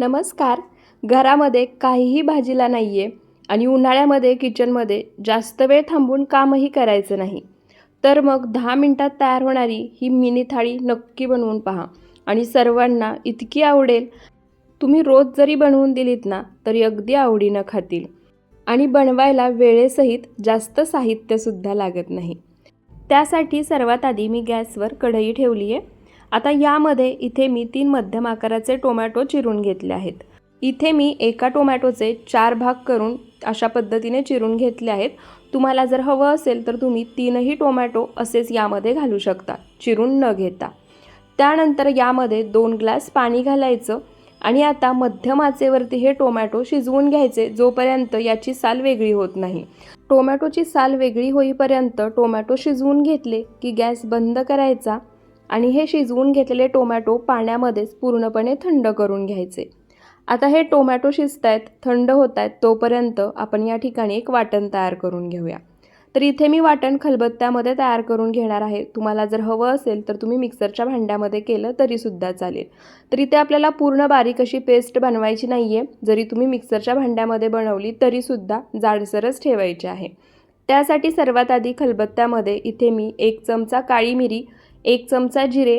नमस्कार. घरामध्ये काहीही भाजीला नाही आहे आणि उन्हाळ्यामध्ये किचनमध्ये जास्त वेळ थांबून कामही करायचं नाही. तर मग दहा मिनटात तयार होणारी ही मिनी थाळी नक्की बनवून पहा आणि सर्वांना इतकी आवडेल. तुम्ही रोज जरी बनवून दिलीत ना तरी अगदी आवडीनं खातील. आणि बनवायला वेळेसहित जास्त साहित्यसुद्धा लागत नाही. त्यासाठी सर्वात आधी मी गॅसवर कढई ठेवली आहे आता यामध्ये इथे मी तीन मध्यम आकाराचे टोमॅटो चिरून घेतले आहेत. इथे मी एका टोमॅटोचे चार भाग करून अशा पद्धतीने चिरून घेतले आहेत. तुम्हाला जर हवं असेल तर तुम्ही तीनही टोमॅटो असेच यामध्ये घालू शकता चिरून न घेता. त्यानंतर यामध्ये दोन ग्लास पाणी घालायचं आणि आता मध्यम आचेवरती हे टोमॅटो शिजवून घ्यायचे जोपर्यंत याची साल वेगळी होत नाही. टोमॅटोची साल वेगळी होईपर्यंत टोमॅटो शिजवून घेतले की गॅस बंद करायचा आणि हे शिजवून घेतलेले टोमॅटो पाण्यामध्येच पूर्णपणे थंड करून घ्यायचे. आता हे टोमॅटो शिजत आहेत थंड होत आहेत तोपर्यंत आपण या ठिकाणी एक वाटण तयार करून घेऊया. तर इथे मी वाटण खलबत्त्यामध्ये तयार करून घेणार आहे. तुम्हाला जर हवं असेल तर तुम्ही मिक्सरच्या भांड्यामध्ये केलं तरीसुद्धा चालेल. तर इथे आपल्याला पूर्ण बारीक अशी पेस्ट बनवायची नाही आहे जरी तुम्ही मिक्सरच्या भांड्यामध्ये बनवली तरीसुद्धा जाडसरच ठेवायची आहे. त्यासाठी सर्वात आधी खलबत्त्यामध्ये इथे मी एक चमचा काळी मिरी एक चमचा जिरे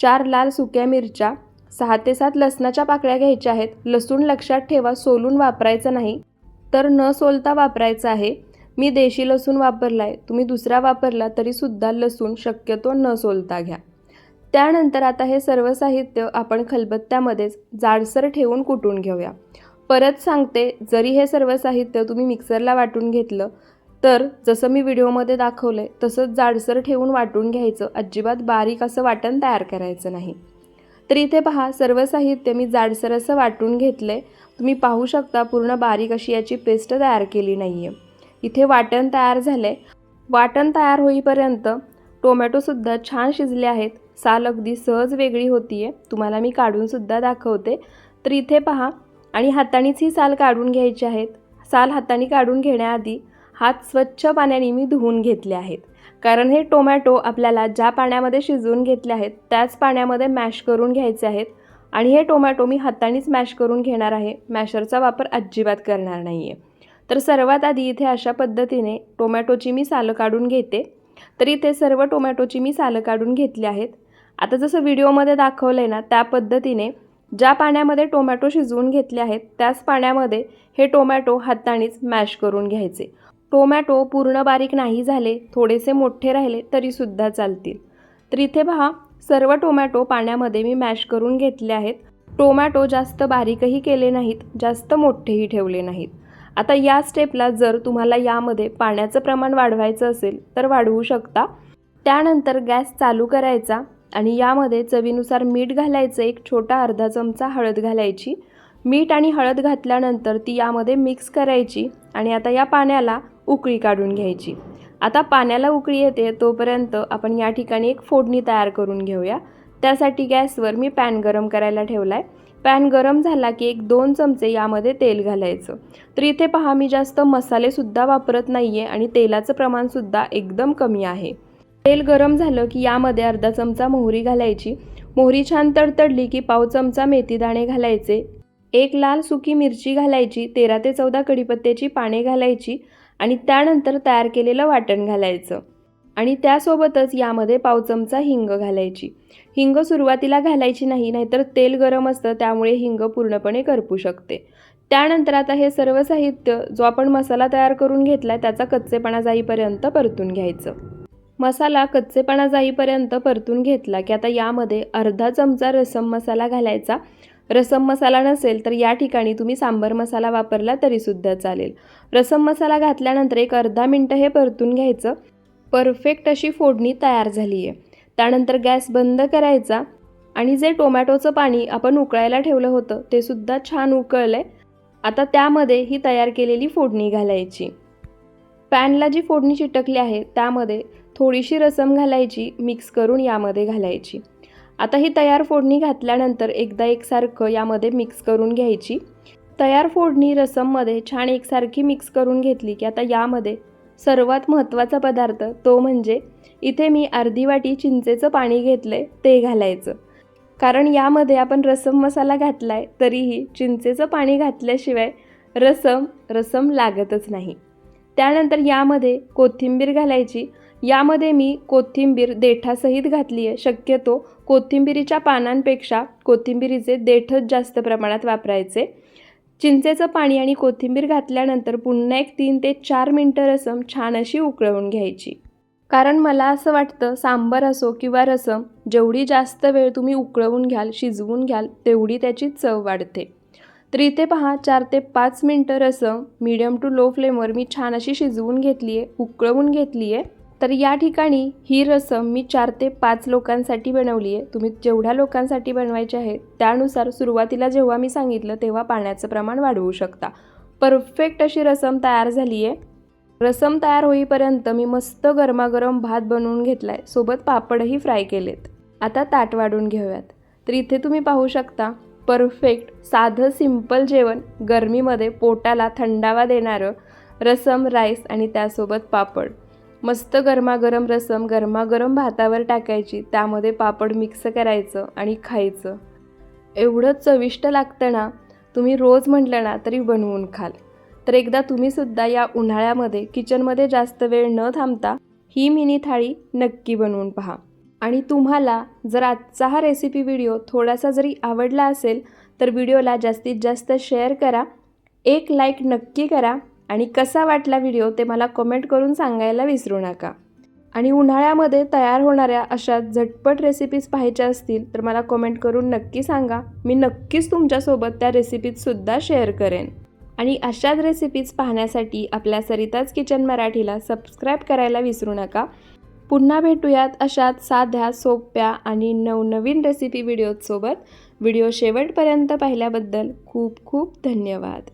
चार लाल सुक्या मिरच्या सहा ते सात लसणाच्या पाकळ्या घ्यायच्या आहेत. लसूण लक्षात ठेवा सोलून वापरायचं नाही. तर न सोलता वापरायचं आहे. मी देशी लसूण वापरला आहे तुम्ही दुसरा वापरला तरीसुद्धा लसूण शक्यतो न सोलता घ्या. त्यानंतर आता हे सर्व साहित्य आपण खलबत्त्यामध्येच जाडसर ठेवून कुटून घेऊया. परत सांगते जरी हे सर्व साहित्य तुम्ही मिक्सरला वाटून घेतलं तर जसं मी व्हिडिओमध्ये दाखवलं आहे तसंच जाडसर ठेवून वाटून घ्यायचं. अजिबात बारीक असं वाटण तयार करायचं नाही. तर इथे पहा सर्व साहित्य मी जाडसर असं वाटून घेतलं आहे तुम्ही पाहू शकता पूर्ण बारीक अशी याची पेस्ट तयार केली नाही आहे इथे वाटण तयार झालं आहे वाटण तयार होईपर्यंत टोमॅटोसुद्धा छान शिजले आहेत. साल अगदी सहज वेगळी होती आहे तुम्हाला मी काढूनसुद्धा दाखवते. तर इथे पहा आणि हातानेच ही साल काढून घ्यायची आहेत. साल हाताने काढून घेण्याआधी हात स्वच्छ पाण्याने मी धुवून घेतले आहेत. कारण हे टोमॅटो आपल्याला ज्या पाण्यामध्ये शिजवून घेतले आहेत त्याच पाण्यामध्ये मॅश करून घ्यायचे आहेत. आणि हे टोमॅटो मी हातानेच मॅश करून घेणार आहे. मॅशरचा वापर अजिबात करणार नाही आहे तर सर्वात आधी इथे अशा पद्धतीने टोमॅटोची मी सालं काढून घेते. तर इथे सर्व टोमॅटोची मी सालं काढून घेतली आहेत. आता जसं व्हिडिओमध्ये दाखवलं आहे ना त्या पद्धतीने ज्या पाण्यामध्ये टोमॅटो शिजवून घेतले आहेत त्याच पाण्यामध्ये हे टोमॅटो हातानेच मॅश करून घ्यायचे. टोमॅटो पूर्ण बारीक नाही झाले थोडेसे मोठे राहिले तरीसुद्धा चालतील. तर इथे पहा सर्व टोमॅटो पाण्यामध्ये मी मॅश करून घेतले आहेत. टोमॅटो जास्त बारीकही केले नाहीत जास्त मोठेही ठेवले नाहीत. आता या स्टेपला जर तुम्हाला यामध्ये पाण्याचं प्रमाण वाढवायचं असेल तर वाढवू शकता. त्यानंतर गॅस चालू करायचा आणि यामध्ये चवीनुसार मीठ घालायचं एक छोटा अर्धा चमचा हळद घालायची. मीठ आणि हळद घातल्यानंतर ती यामध्ये मिक्स करायची आणि आता या पाण्याला उकळी काढून घ्यायची. आता पाण्याला उकळी येते तोपर्यंत आपण या ठिकाणी एक फोडणी तयार करून घेऊया. त्यासाठी गॅसवर मी पॅन गरम करायला ठेवला आहे पॅन गरम झाला की एक दोन चमचे यामध्ये तेल घालायचं. तर इथे पहा मी जास्त मसालेसुद्धा वापरत नाही आहे आणि तेलाचं प्रमाणसुद्धा एकदम कमी आहे. तेल गरम झालं की यामध्ये अर्धा चमचा मोहरी घालायची. मोहरी छान तडतडली की पाव चमचा मेथीदाणे घालायचे. एक लाल सुकी मिरची घालायची. तेरा ते चौदा कढीपत्त्याची पाने घालायची. आणि त्यानंतर तयार केलेलं वाटण घालायचं. आणि त्यासोबतच यामध्ये पाव चमचा हिंग घालायची. हिंग सुरुवातीला घालायची नाही नाहीतर तेल गरम असतं त्यामुळे हिंग पूर्णपणे करपू शकते. त्यानंतर आता हे सर्व साहित्य जो आपण मसाला तयार करून घेतला त्याचा कच्चेपणा जाईपर्यंत परतून घ्यायचं. मसाला कच्चेपणा जाईपर्यंत परतून घेतला की आता यामध्ये अर्धा चमचा रसम मसाला घालायचा. रसम मसाला नसेल तर या ठिकाणी तुम्ही सांबर मसाला वापरला तरीसुद्धा चालेल. रसम मसाला घातल्यानंतर एक अर्धा मिनटं हे परतून घ्यायचं. परफेक्ट अशी फोडणी तयार झाली आहे त्यानंतर गॅस बंद करायचा आणि जे टोमॅटोचं पाणी आपण उकळायला ठेवलं होतं ते सुद्धा छान उकळलं आहे आता त्यामध्ये ही तयार केलेली फोडणी घालायची. पॅनला जी फोडणी चिटकली आहे त्यामध्ये थोडीशी रसम घालायची मिक्स करून यामध्ये घालायची. आता ही तयार फोडणी घातल्यानंतर एकदा एकसारखं यामध्ये मिक्स करून घ्यायची. तयार फोडणी रसममध्ये छान एकसारखी मिक्स करून घेतली की आता यामध्ये सर्वात महत्त्वाचा पदार्थ तो म्हणजे इथे मी अर्धी वाटी चिंचेचं पाणी घेतलं आहे ते घालायचं. कारण यामध्ये आपण रसम मसाला घातला आहे तरीही चिंचेचं पाणी घातल्याशिवाय रसम रसम लागतच नाही. त्यानंतर यामध्ये कोथिंबीर घालायची यामध्ये मी कोथिंबीर देठासहित घातली आहे शक्यतो कोथिंबिरीच्या पानांपेक्षा कोथिंबिरीचे देठच जास्त प्रमाणात वापरायचे. चिंचेचं पाणी आणि कोथिंबीर घातल्यानंतर पुन्हा एक तीन ते चार मिनटं रसम छान अशी उकळवून घ्यायची. कारण मला असं वाटतं सांबर असो किंवा रसम जेवढी जास्त वेळ तुम्ही उकळवून घ्याल शिजवून घ्याल तेवढी त्याची चव वाढते. तर इथे पहा चार ते पाच मिनटं रसम मीडियम टू लो फ्लेमवर मी छान अशी शिजवून घेतली आहे उकळवून घेतली आहे तर या ठिकाणी ही रसम मी चार ते पाच लोकांसाठी बनवली आहे. तुम्ही जेवढ्या लोकांसाठी बनवायचे आहे त्यानुसार सुरुवातीला जेव्हा मी सांगितलं तेव्हा पाण्याचं प्रमाण वाढवू शकता. परफेक्ट अशी रसम तयार झाली आहे. रसम तयार होईपर्यंत मी मस्त गरमागरम भात बनवून घेतला आहे सोबत पापडही फ्राय केलेत. आता ताट वाढून घेऊयात. तर इथे तुम्ही पाहू शकता परफेक्ट साधं सिंपल जेवण. गरमीमध्ये पोटाला थंडावा देणारं रसम राईस आणि त्यासोबत पापड. मस्त गरमागरम रसम गरमागरम भातावर टाकायची त्यामध्ये पापड मिक्स करायचं आणि खायचं. एवढं चविष्ट लागतं ना तुम्ही रोज म्हटलं ना तरी बनवून खाल. तर एकदा तुम्हीसुद्धा या उन्हाळ्यामध्ये किचनमध्ये जास्त वेळ न थांबता ही मिनी थाळी नक्की बनवून पहा. आणि तुम्हाला जर आजचा हा रेसिपी व्हिडिओ थोडासा जरी आवडला असेल तर व्हिडिओला जास्तीत जास्त शेअर करा. एक लाईक नक्की करा. आणि कसा वाटला व्हिडिओ ते मला कमेंट करून सांगायला विसरू नका. आणि उन्हाळ्यामध्ये तयार होणाऱ्या अशा झटपट रेसिपीज पाहायच्या असतील तर मला कमेंट करून नक्की सांगा. मी नक्कीच तुमच्यासोबत त्या रेसिपीजसुद्धा शेअर करेन. आणि अशाच रेसिपीज पाहण्यासाठी आपल्या सरिताज किचन मराठीला सबस्क्राईब करायला विसरू नका. पुन्हा भेटूयात अशाच साध्या सोप्या आणि नवनवीन रेसिपी व्हिडिओजसोबत व्हिडिओ शेवटपर्यंत पाहिल्याबद्दल खूप खूप धन्यवाद.